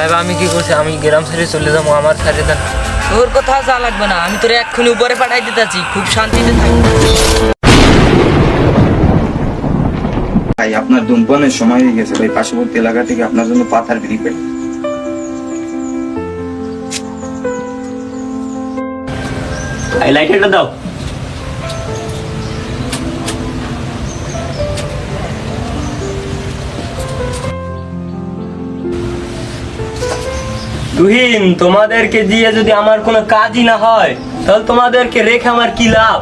সাহেব আমি কি করছি? আমি গ্রাম ছেড়ে চলে যাব আমার সাথে দেন। তোর কথা যা লাগবে না আমি তোর এক্ষুনি উপরে পাঠাই দিতেছি খুব শান্তিতে থাকবি ভাই আপনার ধূমপানের সময় হয়ে গেছে ভাই পার্শ্ববর্তী এলাকা থেকে আপনার জন্য পাথার বিড়ি পাই এই লাইটারটা দাও। তুহিন, তোমাদেরকে দিয়ে যদি আমার কোনো কাজই না হয়, তাহলে তোমাদেরকে রেখে আমার কি লাভ?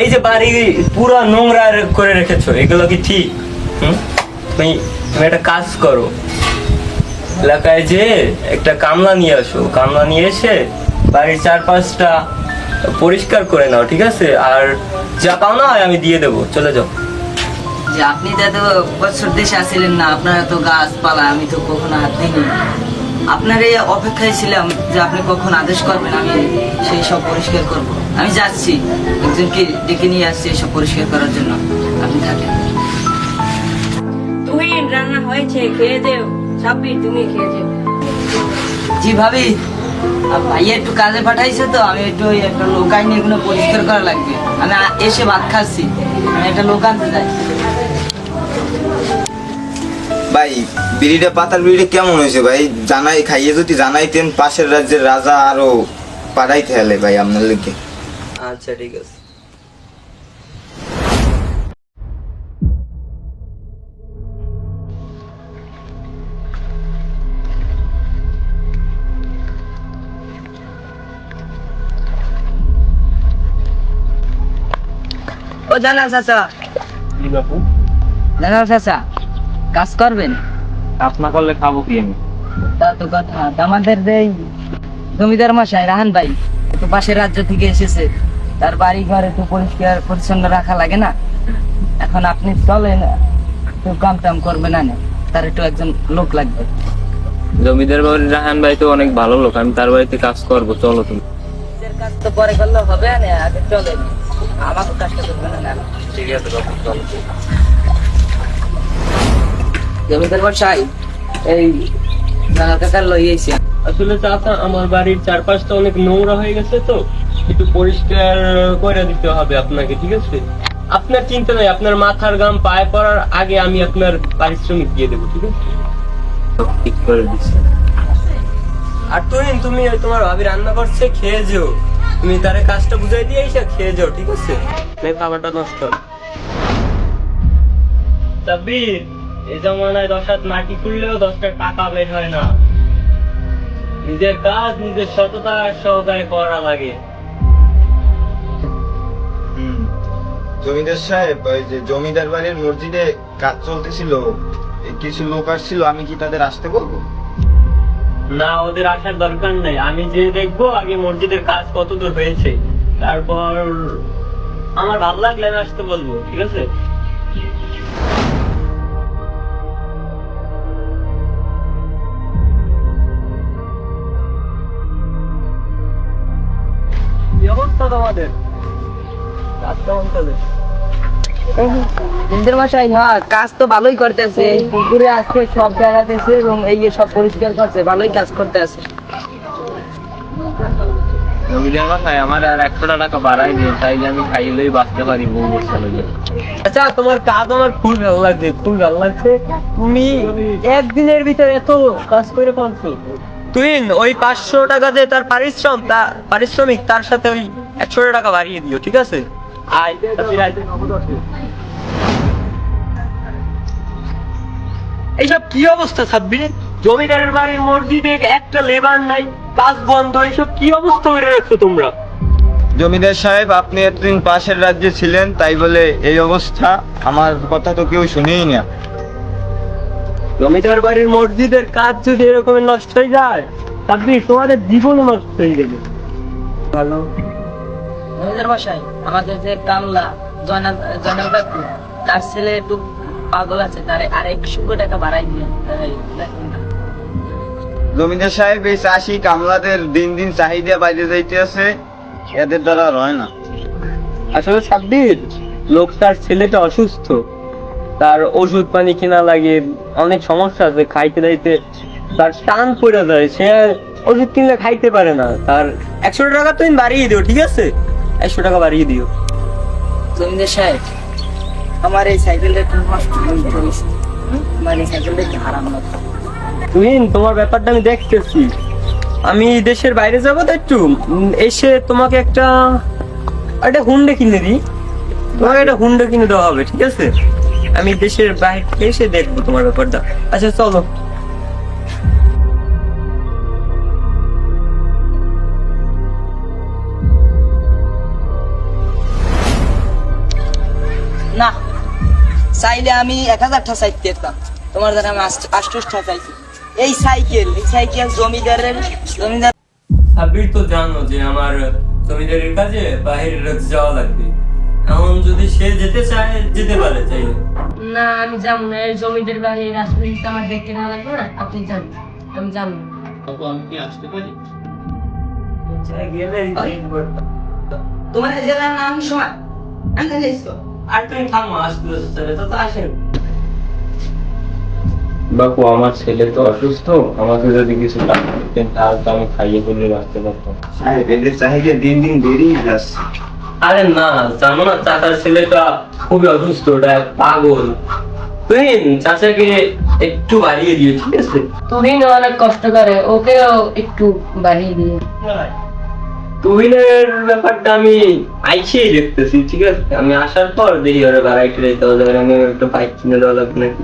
এই যে বাড়ি পুরো নোংরা করে রেখেছো, এগুলো কি ঠিক? তুমি তুমি একটা কাজ করো। এলাকায় যে একটা কামলা নিয়ে আসো। কামলা নিয়ে এসে বাড়ির চারপাশটা পরিষ্কার করে নাও, ঠিক আছে? আর যা পাও না আমি দিয়ে দেবো। চলে যাও। যে আপনি তো বছর দেশে আসছিলেন না, আপনার এত গাছপালা, আমি তো কখনো হাত দিইনি আপনার এই অপেক্ষায় ছিলাম যে আপনি কখন আদেশ করবেন আমি সেই সব পরিষ্কার করব। আমি যাচ্ছি একজনকে ডেকে নিয়ে আসছি সব পরিষ্কার করার জন্য। আপনি থাকেন। তুহিন রান্না হয়েছে খেয়ে দেও সাব্বির তুমি খেয়ে দেও জি ভাবি ভাইয়া একটু কাজে পাঠাইছে তো আমি একটু ওই একটা এগুলো পরিষ্কার করা লাগবে। আমি এসে ভাত খাচ্ছি আমি একটা লোক আনতে যাই। ভাই বিড়িটা পাতার বিড়িটা কেমন হয়েছে ভাই? জানাই খাইয়ে যদি জানাইতেন পাশের রাজ্যের রাজা আরও পাঠাইতে হলে ভাই আপনার লিখে আচ্ছা ঠিক আছে। ও জানাল চাচা। জানা চাচা। কাজ করবেন? কাজ না করলে খাব কি আমি? তা তো কথা আমাদের যে জমিদার মশাই রাহান ভাই একটু পাশের রাজ্য থেকে এসেছে। তার বাড়ি ঘর একটু পরিষ্কার পরিচ্ছন্ন রাখা লাগে না? এখন আপনি চলেন একটু কাম টাম করবে না না তার একটু একজন লোক লাগবে। জমিদার বাড়ির রাহান ভাই তো অনেক ভালো লোক আমি তার বাড়িতে কাজ করব চলো তুমি। কাজ তো পরে করলে হবে না আগে চলেন। আমাকে কাজটা করবে না ঠিক আছে চলো। জমিদার মশাই এই জানা কাকার লই আসলে চাচা আমার বাড়ির চারপাশটা অনেক নোংরা হয়ে গেছে তো। একটু পরিষ্কার করে দিতে হবে আপনাকে ঠিক আছে? আপনার চিন্তা নাই আপনার মাথার গাম পায়ে পড়ার আগে আমি আপনার পারিশ্রমিক দিয়ে দেবো ঠিক আছে? ঠিক করে দিচ্ছি। আর তুই তুমি তোমার ভাবি রান্না করছে খেয়ে যেও। তুমি তার কাজটা বুঝাই দিয়ে এসে খেয়ে যাও ঠিক আছে? খাবারটা নষ্ট। হবে। এই জমানায় দশ হাত মাটি খুললেও দশটা টাকা বের হয় না। নিজের কাজ নিজের সততা সহকারে করা লাগে। জমিদার সাহেব ওই যে জমিদার বাড়ির মসজিদে কাজ চলতেছিল কিছু লোক আসছিল আমি কি তাদের আসতে বলব? না ওদের আসার দরকার নেই। আমি যে দেখব আগে মসজিদের কাজ কতদূর হয়েছে তারপর আমার ভালো লাগলে আমি আসতে বলব ঠিক আছে? কি অবস্থা তোমাদের কাজ কেমন চলে মশাই হ্যাঁ কাজ তো ভালোই করতেছে। পুকুরে আজকে সব জায়গাতেছে এবং এই সব পরিষ্কার করছে ভালোই কাজ করতে আছে জমিদার বাসায় আমার আর একশো টাকা বাড়াই দিন তাইলে আমি খাইলেই বাঁচতে পারি বউ আচ্ছা তোমার কাজ আমার খুব ভালো লাগছে খুব ভালো লাগছে। তুমি একদিনের ভিতরে এত কাজ করে পাচ্ছ ওই পাঁচশো টাকা যে তার পারিশ্রম, তা পারিশ্রমিক, তার সাথে ওই একশো টাকা বাড়িয়ে দিও, ঠিক আছে? এইসব কি অবস্থা জমিদারের বাড়ির মসজিদে একটা লেবার নাই বন্ধ, এইসব কি অবস্থা করে রাখছো তোমরা? জমিদার সাহেব, আপনি এতদিন পাশের রাজ্যে ছিলেন, তাই বলে এই অবস্থা। আমার কথা তো কেউ শুনেই না। জমিদার বাড়ির মসজিদের কাজ যদি এরকম নষ্ট হয়ে যায় তাহলে তোমাদের জীবন নষ্ট হয়ে যাবে। ভালো। জমিদার মশাই আমাদের যে কামলা জয়নাল জয়নাল কাকু তার ছেলে একটু পাগল আছে তার আর একশো টাকা বাড়াই দিয়ে জমিদার সাহেব এই চাষি কামলাদের দিন দিন চাহিদা বাইরে যাইতে আছে এদের দ্বারা আর হয় না। আসলে সাব্বির লোকটার ছেলেটা অসুস্থ। তার ওষুধ পানি কিনা লাগে অনেক সমস্যা আছে খাইতে দাইতে তার টান পড়ে যায় সে ওষুধ কিনলে খাইতে পারে না। তার একশো টাকা তুমি বাড়িয়ে দিও ঠিক আছে? একশো টাকা বাড়িয়ে দিও। জমিদার সাহেব আমার এই সাইকেলটা একটু নষ্ট আমার এই সাইকেলটা একটু হারাম লাগতো তুহিন তোমার ব্যাপারটা আমি দেখতেছি। আমি দেশের বাইরে যাব তো একটু। এসে তোমাকে একটা একটা হুন্ডে কিনে দিই। তোমাকে একটা হুন্ডে কিনে দেওয়া হবে ঠিক আছে? আমি দেশের বাইরে এসে দেখব তোমার ব্যাপারটা। আচ্ছা চলো। না চাইলে আমি এক হাজারটা চাইতে পারতাম তোমার দ্বারা আমি আষ্টটা চাইছি। এই সাইকেল এই সাইকেল জমিদারের জমিদার সাবির তো জানো যে আমার জমিদারের কাজে বাইরে যাওয়া লাগবে। এখন যদি সে যেতে চায় যেতে পারে না? আমি যাব না। এই জমিদের বাড়ি আমার দেখতে না লাগবে না। আপনি যান। আমি যাব না। আমি কি আসতে পারি? তোমার জেলার নাম সময় আমি আর তুমি থামো আসতে আসতে তো আসেন। বাপু আমার ছেলে তো অসুস্থ। আমাকে যদি কিছু টাকা দিতেন তাহলে তো আমি খাইয়ে বলে বাঁচতে পারতাম। চাহিদা দিন দিন বেড়েই যাচ্ছে। আরে না জানো না চাচার ছেলেটা খুবই অসুস্থ ওটা পাগল। তুই চাচাকে একটু বাড়িয়ে দিও ঠিক আছে? তুহিন অনেক কষ্ট করে ওকেও একটু বাড়িয়ে দিয়ে তুহিনের ব্যাপারটা আমি আইসেই দেখতেছি ঠিক আছে? আমি আসার পর দেখি ওরা ভ্যারাইটি দিতে হবে আমি একটা বাইক কিনে দেওয়া লাগবে নাকি?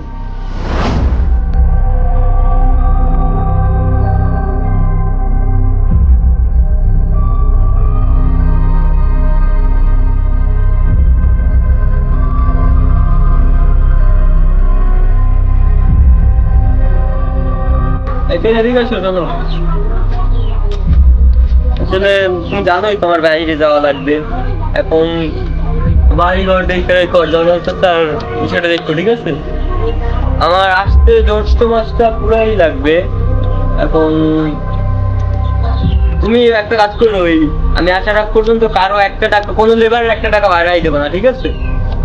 আসলে জানোই তোমার বাইরে যাওয়া লাগবে। এখন বাড়ি ঘর দেখতে তার বিষয়টা দেখো ঠিক আছে? আমার আসতে জ্যৈষ্ঠ মাসটা পুরাই লাগবে। এখন তুমি একটা কাজ করো, ওই আমি আসার আগ পর্যন্ত কারও একটা টাকা, কোনো লেবারের একটা টাকা বাড়াই দেবো না, ঠিক আছে?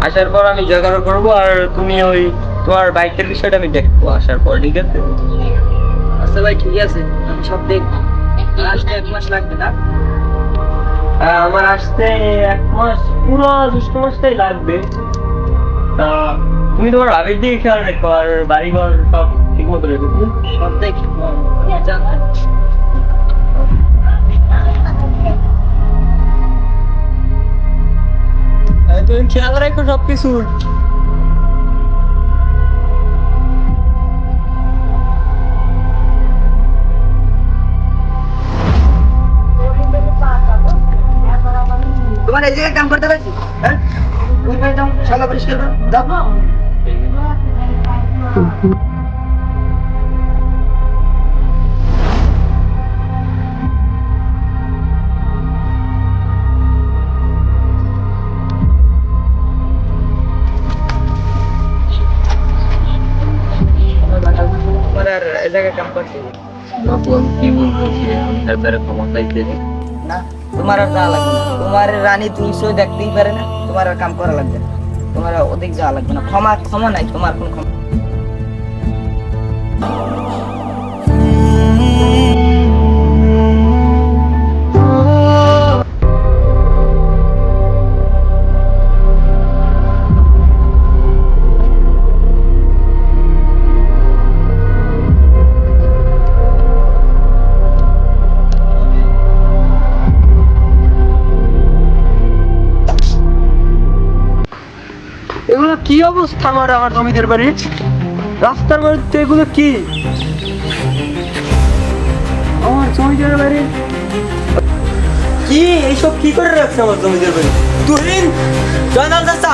আসার পর আমি জোগাড় করব আর তুমি ওই তোমার বাইকের বিষয়টা আমি দেখব আসার পর, ঠিক আছে? আচ্ছা ভাই ঠিক আছে আমি সব দেখব। আসতে এক মাস লাগবে না? আহ, আমার আসতে এক মাস পুরো জ্যৈষ্ঠ মাসটাই লাগবে। তা তুমি তোমার খেয়াল রেখো আর বাড়ি ঘর সব ঠিক মতো রেখো সব দেখি তুমি খেয়াল রেখো সব কিছু তোমার এই জায়গায় কাম করতে পারছি? হ্যাঁ? পরিষ্কার করো আর এই জায়গায় কাম করতে হবে না। বাপু আমি কি বলব সরকারের ক্ষমা চাইতে না? তোমার আর যাওয়া লাগবে না। তোমার রানী তুমি সে দেখতেই পারে না, তোমার আর কাম করা লাগবে না। তোমার অধিক যাওয়া লাগবে না। ক্ষমা ক্ষমা নাই, তোমার কোন ক্ষমা। কি অবস্থা আমার আমার জমিদের বাড়ি? রাস্তার মধ্যে এগুলো কি? আমার জমিদের বাড়ি। কি এইসব কি করে রাখছে আমার জমিদের বাড়ি? তুহিন জয়নাল চাচা।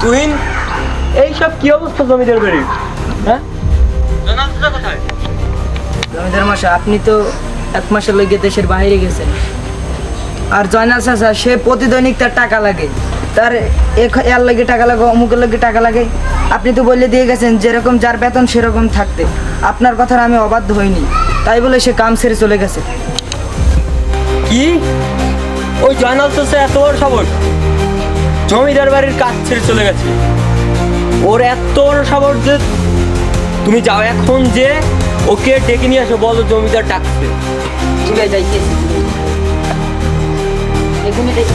তুহিন এইসব কি অবস্থা জমিদের বাড়ি? হ্যাঁ? জমিদার মশাই আপনি তো এক মাসের লগে দেশের বাইরে গেছেন। আর জয়নাল চাচা, সে প্রতিদৈনিক তার টাকা লাগে। তার এর লাগে টাকা লাগে, অমুকের লাগে টাকা লাগে। আপনি তো বলে দিয়ে গেছেন, যেরকম যার বেতন সেরকম থাকতে। আপনার কথার আমি অবাধ্য হইনি। তাই বলে সে কাম ছেড়ে চলে গেছে। কি? ওই জয়নাল চাচা এত বড় সাবট জমিদার বাড়ির কাজ ছেড়ে চলে গেছে। ওর এত বড় সাবট যে তুমি যাও এখন যে ওকে ডেকে নিয়ে আসো বলো জমিদার ডাকছে। ঠিক আছে যাইতেছি। দেখি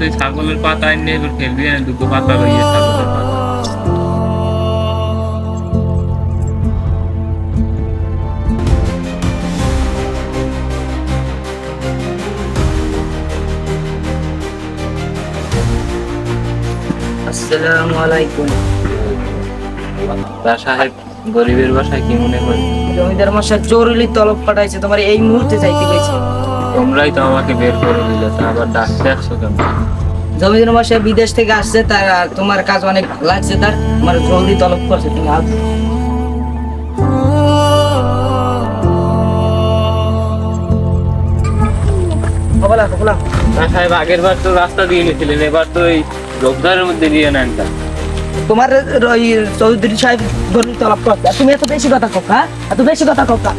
তুই ছাগলের পাতা এনে এবার ফেলবি দুটো পাতা রইয়ে আসসালামু আলাইকুম। সাহেব গরিবের বাসায় কি মনে করি জমিদার মশাই জরুরি তলব পাঠাইছে তোমার এই মুহূর্তে যাইতে গেছে তোমরাই তো আমাকে বের করে দিলে তা আবার ডাকতে আসছো কেন? জমিদার মশাই বিদেশ থেকে আসছে তার তোমার কাজ অনেক লাগছে তার তোমার জলদি তলব করছে তুমি। না সাহেব আগের বার তো রাস্তা দিয়ে নিয়েছিলেন এবার তো এই রোবদারের মধ্যে দিয়ে নেন তোমার ওই চৌধুরী সাহেব জরুরি তলব করছে। তুমি এত বেশি কথা কথা এত বেশি কথা কোকা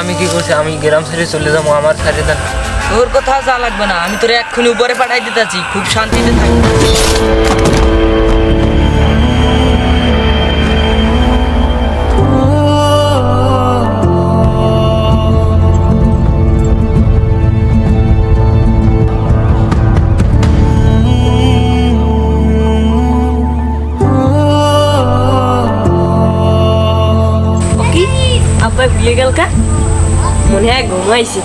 আমি কি করছি? আমি গ্রাম ছেড়ে চলে যাব, আমার ছেড়ে দেন। তোর কথা যা লাগবে না, আমি তোর এক্ষুনি উপরে পাঠাই দিতেছি খুব শান্তিতে থাকবি কি? আব্বা ভুলে গেল কা? হয় ঘুমাইছে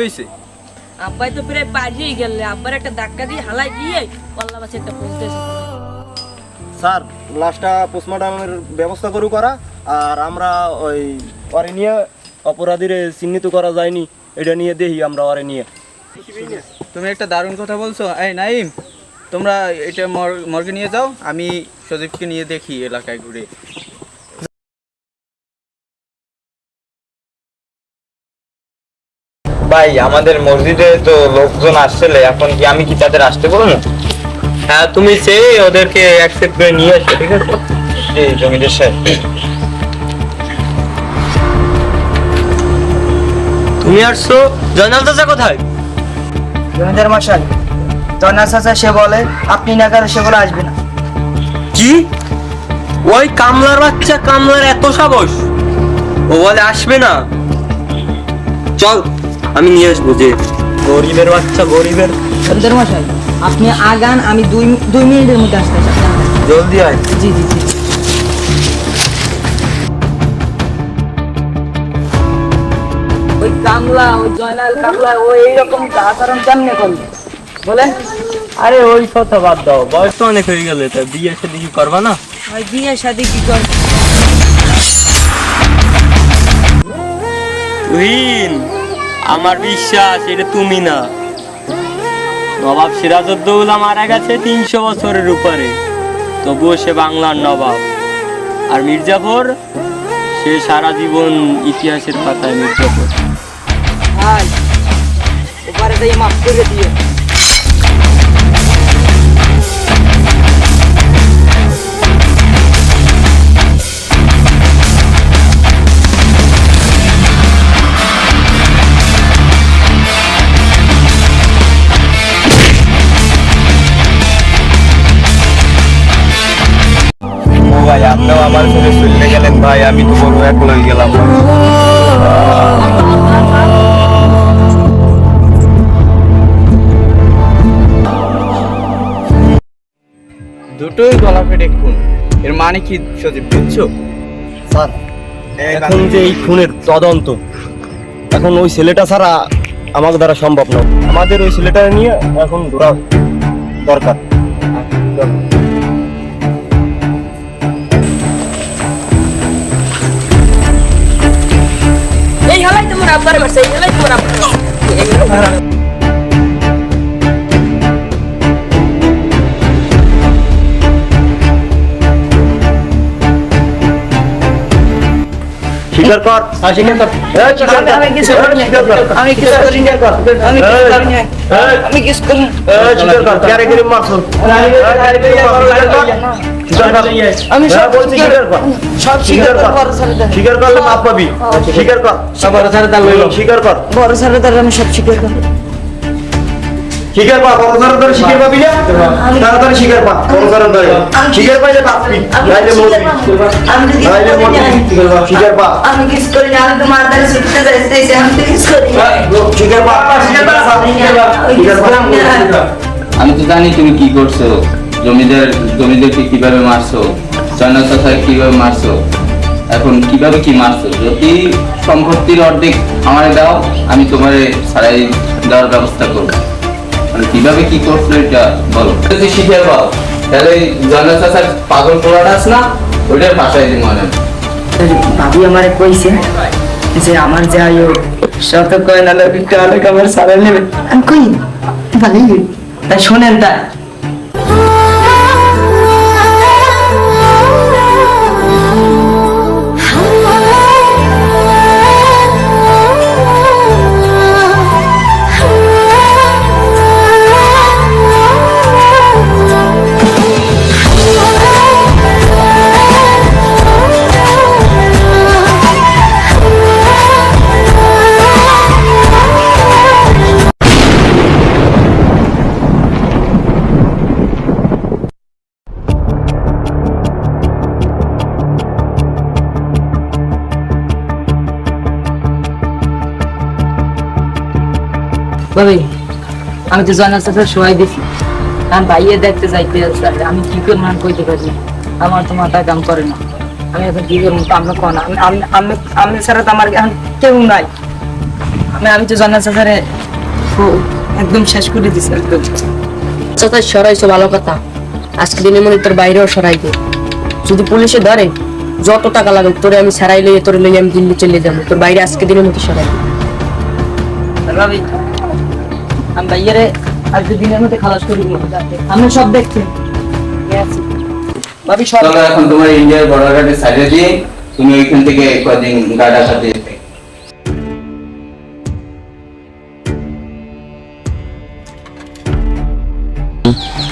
হয়েছে আব্বাই তো প্রায় গেলে আব্বার একটা ধাক্কা দিয়ে হালাই দিয়ে পল্লা বাসে একটা পৌঁছতেছে স্যার পোস্টমর্টমের ব্যবস্থা করু করা আর আমরা ওই ওরে নিয়ে অপরাধীর চিহ্নিত করা যায়নি এটা নিয়ে দেখি আমরা ওরে নিয়ে। তুমি একটা দারুণ কথা বলছো। এই নাইম তোমরা এটা মর্গে নিয়ে যাও আমি সজীবকে নিয়ে দেখি এলাকায় ঘুরে। ভাই আমাদের মসজিদে তো লোকজন আসছিল এখন কি আমি কি তাদের আসতে বলব? হ্যাঁ তুমি সে ওদেরকে অ্যাকসেপ্ট করে নিয়ে আসো ঠিক আছে? জি জমিদার সাহেব। তুমি আসছো? জয়নাল চাচা কোথায়? জমিদার মশাই জনা চাচা সে বলে আপনি না গেলে সে বলে আসবে না। কি? ওই কামলার বাচ্চা কামলার এত সাহস। ও বলে আসবে না। চল। আমি নিয়ে আসব যে গরিবের বাচ্চা গরিবের মশাই আপনি আগান আমি দুই দুই মিনিটের মধ্যে আসতে চাই। জলদি আয়। জি জি জি। ওই কামলা ওই জয়নাল কামলা ও এইরকম আচরণ কেমনে করবে? বলেন। আরে ওই কথা বাদ দাও। বয়স তো অনেক হয়ে গেলে তা বিয়ে সাথে কি করবা না? ওই বিয়ে শাদি কি কর তুহিন আমার বিশ্বাস, এটা তুমি না। নবাব সিরাজউদ্দৌলা মারা গেছে তিনশো বছরের উপরে। তবুও সে বাংলার নবাব। আর মির্জাফর, সে সারা জীবন ইতিহাসের পাতায় মির্জাফর। ভাই দিয়ে মাফ করে দিও। ভাই আপনিও আমার ছেলে চলে গেলেন ভাই আমি তো বড় এক লই গেলাম দুটোই গলা ফেটে খুন এর মানে কি সজীব বুঝছ? স্যার এখন যে এই খুনের তদন্ত এখন ওই ছেলেটা ছাড়া আমাদের দ্বারা সম্ভব নয়। আমাদের ওই ছেলেটা নিয়ে এখন ঘোরা দরকার। এই হালাই তোমার আব্বার স্বীকার কর। স্বীকার কর। আমি কিছু করি। আমি কিছু করি। আমি কিছু করি। আমি কিছু করি। স্বীকার কর। ক্যারেগরি মারছো আমি সব বলছি স্বীকার কর। সব স্বীকার কর। বড়। স্বীকার করলে মাপ পাবি। স্বীকার কর। স্বীকার কর। বড় ছেলে দ্বারা আমি সব স্বীকার করি। স্বীকার পা বড় ধরে ধরে স্বীকার পাবি না তাড়াতাড়ি স্বীকার পা বড় ধরে। ধরে স্বীকার পাইলে পাবি নাইলে মরবি। আমি তো নাইলে মরবি। স্বীকার পা। আমি কিছু করি না আমি তো মার দ্বারা ছুটতে যাইতেছি আমি তো কিছু করি না স্বীকার পা স্বীকার পা স্বীকার পা আমি তো জানি তুমি কি করছ। জমিদার জমিদারকে কীভাবে মারছো? চাচাকে কীভাবে মারছো? এখন কীভাবে কি মারছো? যদি সম্পত্তির অর্ধেক আমারে দাও আমি তোমারে সারাই দেওয়ার ব্যবস্থা করব। মানে কীভাবে কি করছ এটা বলো। যদি শিখে পাও তাহলে জয়নাল চাচার পাগল পোলাটা আছে না? ওইটার ভাষায় দিন মানে ভাবি আমারে কইছে যে আমার যে আয়ু শত কয় না লাগে অনেক আমার সারা নেবে। আমি কই ভালোই তাই শোনেন তা ভাবি আমি তো জানার সাথে সবাই দিছি। কারণ ভাইয়ে দেখতে যাইতে আমি কি করব আমি কইতে পারি? আমার তো মাথায় কাম করে না। আমি এখন কি করব? তো আমরা কোন? আমি আমি- আমি আমি ছাড়া তো আমার এখন কেউ নাই। আমি আমি তো জানার সাথে একদম শেষ করে দিছি একদম। চাচা সরাইছো ভালো কথা। আজকে দিনের মনে তোর বাইরেও সরাই দে। যদি পুলিশে ধরে যত টাকা লাগে তোরে আমি সারাই লইয়ে তোরে লইয়ে আমি দিল্লি চলে যাব। তোর বাইরে আজকে দিনের মতো সরাই রবি আমি ভাইয়ারে আজকে দিনের মধ্যে খালাস করি আমি সব দেখছি ভাবি সব এখন তোমার ইন্ডিয়ার সাইডে দিয়ে তুমি ওইখান থেকে কদিন সাথে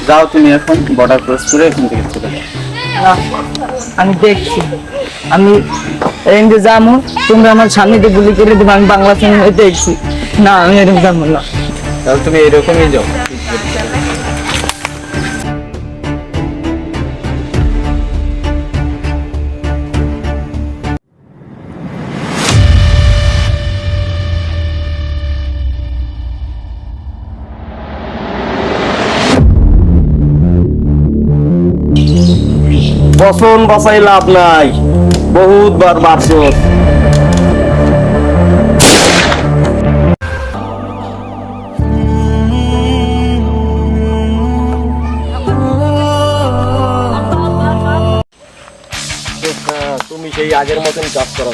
যাও তুমি এখন বর্ডার ক্রস করে এখান থেকে চলে যাও। আমি দেখছি। আমি এমনি যাব তোমরা আমার সামনে দিয়ে গুলি করে দেবো আমি বাংলা সিনেমা দেখছি না আমি এরকম যাব না। তাহলে তুমি এরকমই যাও। বসন বাসাই লাভ নাই। বহুত বার মারছস তুমি সেই আগের মতন চাষ করো।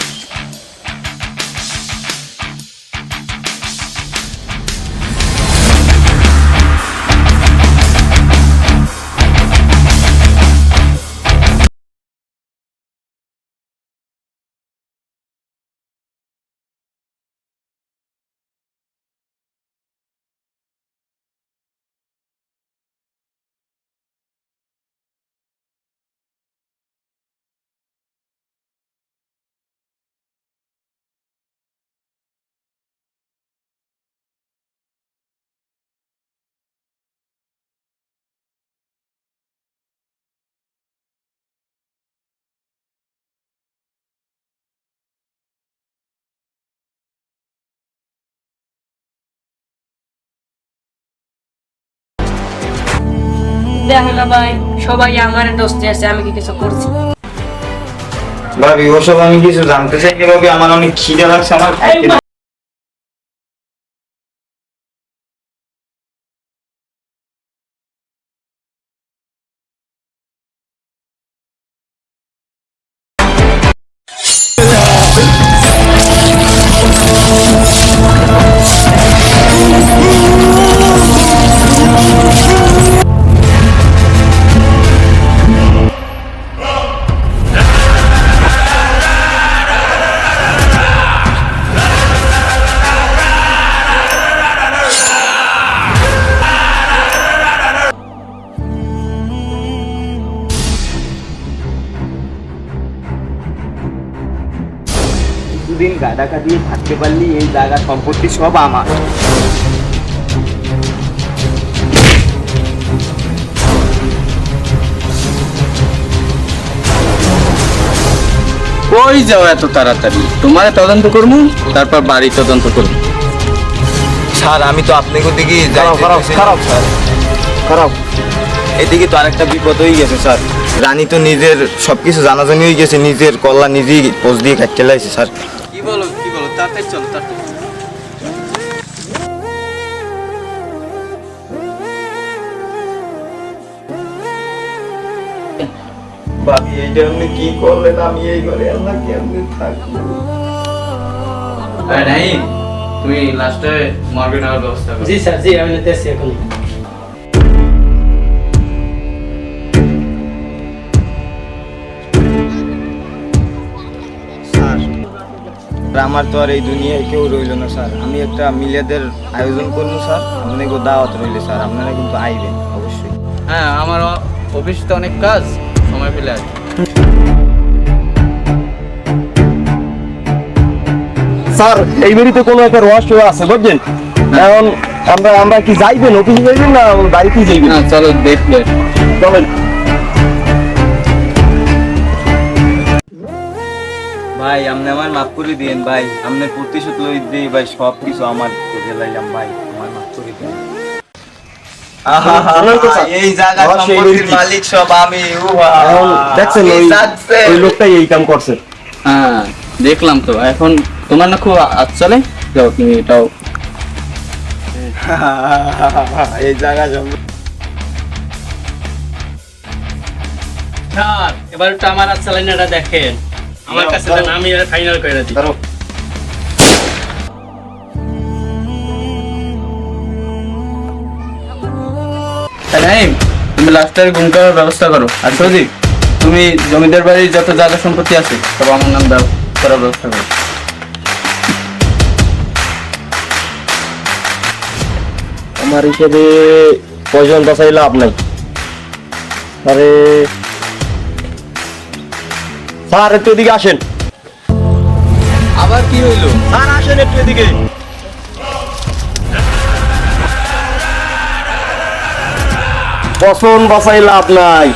দেখো না ভাই সবাই আমার দোষ আছে আমি কি কিছু করছি? ভাবি ওসব আমি কিছু জানতে চাই না ভাবি আমার অনেক খিদে লাগছে আমার গাদা দিয়ে থাকতে পারলি এই জায়গা সম্পত্তি সব আমার। কই যাও এত তাড়াতাড়ি? তোমার তদন্ত করব তারপর বাড়ি তদন্ত করব। স্যার আমি তো আপনাকে দিকে খারাপ খারাপ খারাপ স্যার। খারাপ। এদিকে তো আরেকটা বিপদ হয়ে গেছে স্যার। রানী তো নিজের সবকিছু জানাজানি হয়ে গেছে নিজের কল্লা নিজেই পোস্ট দিয়ে কাটতে লাগছে স্যার। বলো কি বলো? তাড়াতাড়ি চলো তাড়াতাড়ি। ভাবি এইটা আপনি কি করলেন? আমি এই ঘরে আল্লাহ কেমনে থাকব? নাই তুমি লাস্টে মর্গে নেওয়ার ব্যবস্থা জি স্যার জি আমি নিতেছি এখন আমার তো আর এই দুনিয়ায় কেউ রইল না স্যার। আমি একটা মিলেদের আয়োজন করব স্যার। আপনাকে দাওয়াত রইলে স্যার। আপনারা কিন্তু আইবেন অবশ্যই। হ্যাঁ আমার অফিস তো অনেক কাজ। সময় পেলে আসবে। স্যার এই বাড়িতে কোনো একটা রহস্য আছে বুঝছেন? এখন আমরা আমরা কি যাইবেন অফিসে যাইবেন না বাড়িতেই যাইবেন? চলো দেখলে চলেন। ভাই আপনি আমার মাফ করে দিয়েন ভাই। আপনার প্রতিশোধ লই দিয়ে ভাই সব কিছু আমার করে লাইলাম ভাই। আমার মাফ করে দিন এই জায়গা সম্পত্তির মালিক সব আমি। দেখছেন ওই লোকটাই এই কাম করছে। হ্যাঁ দেখলাম তো। এখন তোমার না খুব আজ চলে? যাও তুমি এটাও। এই জায়গা এবার একটু আমার চালাইনাটা দেখেন। আমার কাছে আমি ফাইনাল করে দিই ধরো নাইম তুমি লাস্টের গুম করার ব্যবস্থা করো। আর সৌদি তুমি জমিদার বাড়ির যত জায়গা সম্পত্তি আছে সব আমার নাম দাও করার ব্যবস্থা করো। আমার হিসেবে পয়জন বাঁচাই লাভ নাই। আরে স্যার একটু এদিকে আসেন। আবার কি হইল? স্যার আসেন একটু এদিকে। পছন্দ বাসাই লাভ নাই।